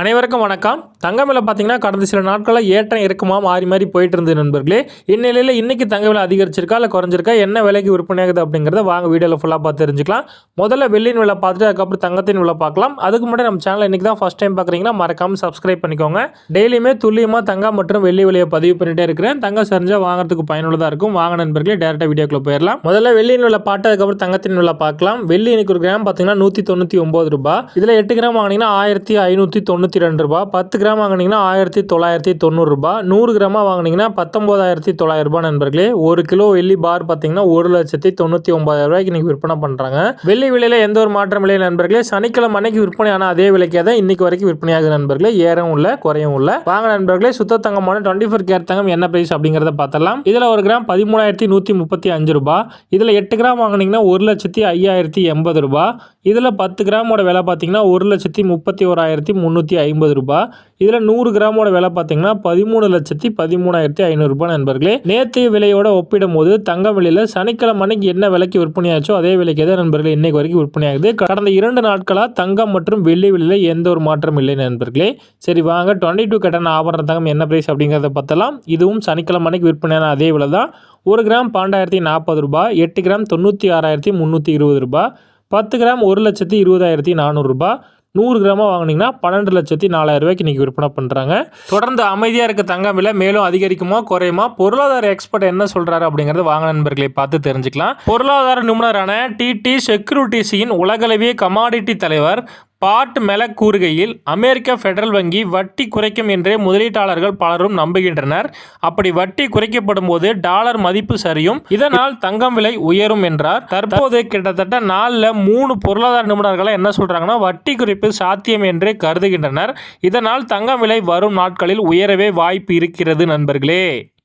அனைவருக்கும் வணக்கம். தங்க விலை பார்த்தீங்கன்னா கடந்த சில நாட்களில் ஏற்றம் இருக்குமா மாறி மாறி போயிட்டு இருந்தது நண்பர்களே. இந்நிலையில் இன்றைக்கி தங்க விலை அதிகரிச்சிருக்கா இல்லை குறைஞ்சிருக்கா? என்ன விலைக்கு விற்பனையாகுது அப்படிங்கிறத வாங்க வீடியோவில் ஃபுல்லாக பார்த்து தெரிஞ்சுக்கலாம். முதல்ல வெள்ளியின் விலை பார்த்துட்டு அதுக்கப்புறம் தங்கத்தின் விலை பார்க்கலாம். அதுக்கு முன்னாடி நம்ம சேனல் இன்றைக்கி தான் ஃபஸ்ட் டைம் பார்க்குறீங்கன்னா மறக்காமல் சப்ஸ்கிரைப் பண்ணிக்கோங்க. டெய்லியுமே துல்லியமாக தங்கம் மற்றும் வெள்ளி விலையை பதிவு பண்ணிட்டே இருக்கிறேன். தங்கம் செஞ்சால் வாங்குறதுக்கு பயனுள்ளதாக இருக்கும். வாங்க நண்பர்களே டேரெக்டாக வீடியோக்குள்ளே போயிடலாம். முதல்ல வெள்ளியின் விலை பார்த்து அதுக்கப்புறம் தங்கத்தின் விலை பார்க்கலாம். வெள்ளி இன்னைக்கு ஒரு கிராம் பார்த்தீங்கன்னா நூற்றி தொண்ணூற்றி ஒம்பது ரூபா இதில் எட்டு கிராம் வாங்கினீங்கன்னா ஆயிரத்தி ஐநூற்றி தொண்ணூற்றி ரெண்டு ரூபா. பத்து கிராம் வாங்கினீங்கன்னா ஆயிரத்தி தொள்ளாயிரத்தி தொண்ணூறுரூபா நூறு கிராமாக வாங்கினீங்கன்னா பத்தொம்போதாயிரத்தி தொள்ளாயிரம் ரூபாய் நண்பர்களே. ஒரு கிலோ வெள்ளி பார் பார்த்தீங்கன்னா ஒரு லட்சத்தி தொண்ணூற்றி ஒன்பதாயிரம் ரூபாய்க்கு இன்னைக்கு விற்பனை பண்ணுறாங்க வெள்ளி விலையில் எந்த ஒரு மாற்றம் இல்லை நண்பர்களே. சனிக்கிழமை அன்னைக்கு விற்பனையான அதே விலைக்கே தான் இன்னைக்கு வரைக்கும் விற்பனையாகுது நண்பர்களே. ஏறவும் இல்லை குறையவும் இல்லை. வாங்க நண்பர்களே சுத்த தங்கமான டுவெண்ட்டி ஃபோர் கேர் தங்கம் என்ன பிரைஸ் அப்படிங்கிறத பார்த்தலாம் இதில் ஒரு கிராம் பதிமூணாயிரத்தி நூற்றி முப்பத்தி அஞ்சு ரூபாய் இதில் எட்டு கிராம் வாங்கினீங்கன்னா ஒரு லட்சத்தி ஐயாயிரத்தி எண்பது ரூபா. இதில் பத்து கிராமோட விலை பார்த்தீங்கன்னா ஒரு லட்சத்தி முப்பத்தி ஓராயிரத்தி முந்நூற்றி ஐம்பது ரூபா. இதில் நூறு கிராமோட விலை பார்த்தீங்கன்னா பதிமூணு லட்சத்தி பதிமூணாயிரத்தி ஐநூறுரூபா நண்பர்களே. நேற்றைய விலையோட ஒப்பிடும் போது தங்க விலையில் சனிக்கிழமை அன்னைக்கு என்ன விலைக்கு விற்பனையாச்சோ அதே விலைக்கு தான் நண்பர்களே இன்னைக்கு வரைக்கும் விற்பனையாகுது கடந்த இரண்டு நாட்களாக தங்கம் மற்றும் வெள்ளி விலையில் எந்த ஒரு மாற்றம் இல்லை நண்பர்களே. சரி வாங்க டுவெண்ட்டி டூ கட்டண ஆபரண தங்கம் என்ன பிரைஸ் அப்படிங்கிறத பார்த்தலாம் இதுவும் சனிக்கிழமை அன்னைக்கு விற்பனையான அதே விலை தான் ஒரு கிராம் பன்னெண்டாயிரத்தி நாற்பது ரூபாய் எட்டு கிராம் தொண்ணூற்றி ஆறாயிரத்தி முந்நூற்றி இருபது ரூபாய் பத்து கிராம் ஒரு லட்சத்தி இருபதாயிரத்தி நானூறுரூபா நூறு கிராமாக வாங்கினீங்கன்னா பன்னெண்டு லட்சத்தி நாலாயிரம் ரூபாய்க்கு இன்றைக்கி விற்பனை பண்ணுறாங்க தொடர்ந்து அமைதியாக இருக்க தங்கம் விலை மேலும் அதிகரிக்குமா குறையுமா? பொருளாதார எக்ஸ்பர்ட் என்ன சொல்கிறாரு அப்படிங்கிறத வாங்க நண்பர்களை பார்த்து தெரிஞ்சுக்கலாம். பொருளாதார நிபுணரான டிடி செக்யூரிட்டிஸின் உலகளவிய கமாடிட்டி தலைவர் பாட் மெலக் கூறுகையில் அமெரிக்க ஃபெடரல் வங்கி வட்டி குறைக்கும் என்றே முதலீட்டாளர்கள் பலரும் நம்புகின்றனர். அப்படி வட்டி குறைக்கப்படும் போது டாலர் மதிப்பு சரியும் இதனால் தங்கம் விலை உயரும் என்றார். தற்போது கிட்டத்தட்ட நாலில் மூணு பொருளாதார நிபுணர்களை என்ன சொல்றாங்கன்னா வட்டி குறைப்பு சாத்தியம் என்றே கருதுகின்றனர். இதனால் தங்கம் விலை வரும் நாட்களில் உயரவே வாய்ப்பு இருக்கிறது நண்பர்களே.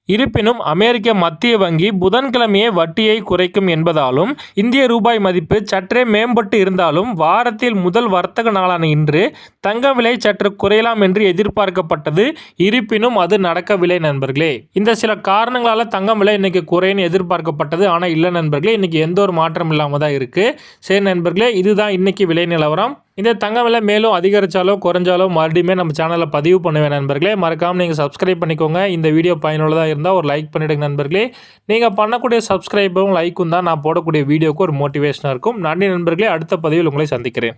இருப்பினும் அமெரிக்க மத்திய வங்கி புதன்கிழமையே வட்டியை குறைக்கும் என்பதாலும் இந்திய ரூபாய் மதிப்பு சற்றே மேம்பட்டு இருந்தாலும் வாரத்தில் முதல் வர்த்தக நாளான இன்று தங்க விலை சற்று குறையலாம் என்று எதிர்பார்க்கப்பட்டது. இருப்பினும் அது நடக்கவில்லை நண்பர்களே. இந்த சில காரணங்களால தங்கம் விலை இன்னைக்கு குறைன்னு எதிர்பார்க்கப்பட்டது. ஆனால் இல்லை நண்பர்களே இன்னைக்கு எந்த ஒரு மாற்றம் இல்லாமல் தான் இருக்கு. சரி நண்பர்களே இதுதான் இன்னைக்கு விலை நிலவரம். இந்த தங்க விலை மேலும் அதிகரித்தாலோ குறைஞ்சாலோ மறுபடியுமே நம்ம சேனலில் பதிவு பண்ணுவேன் நண்பர்களே. மறக்காமல் நீங்கள் சப்ஸ்கிரைப் பண்ணிக்கோங்க. இந்த வீடியோ பயனுள்ளதாக இருந்தால் ஒரு லைக் பண்ணிவிடுங்க நண்பர்களே. நீங்கள் பண்ணக்கூடிய சப்ஸ்கிரைபரும் லைக்கும் தான் நான் போடக்கூடிய வீடியோக்கு ஒரு மோட்டிவேஷனாக இருக்கும். நன்றி நண்பர்களே. அடுத்த பதிவில் உங்களை சந்திக்கிறேன்.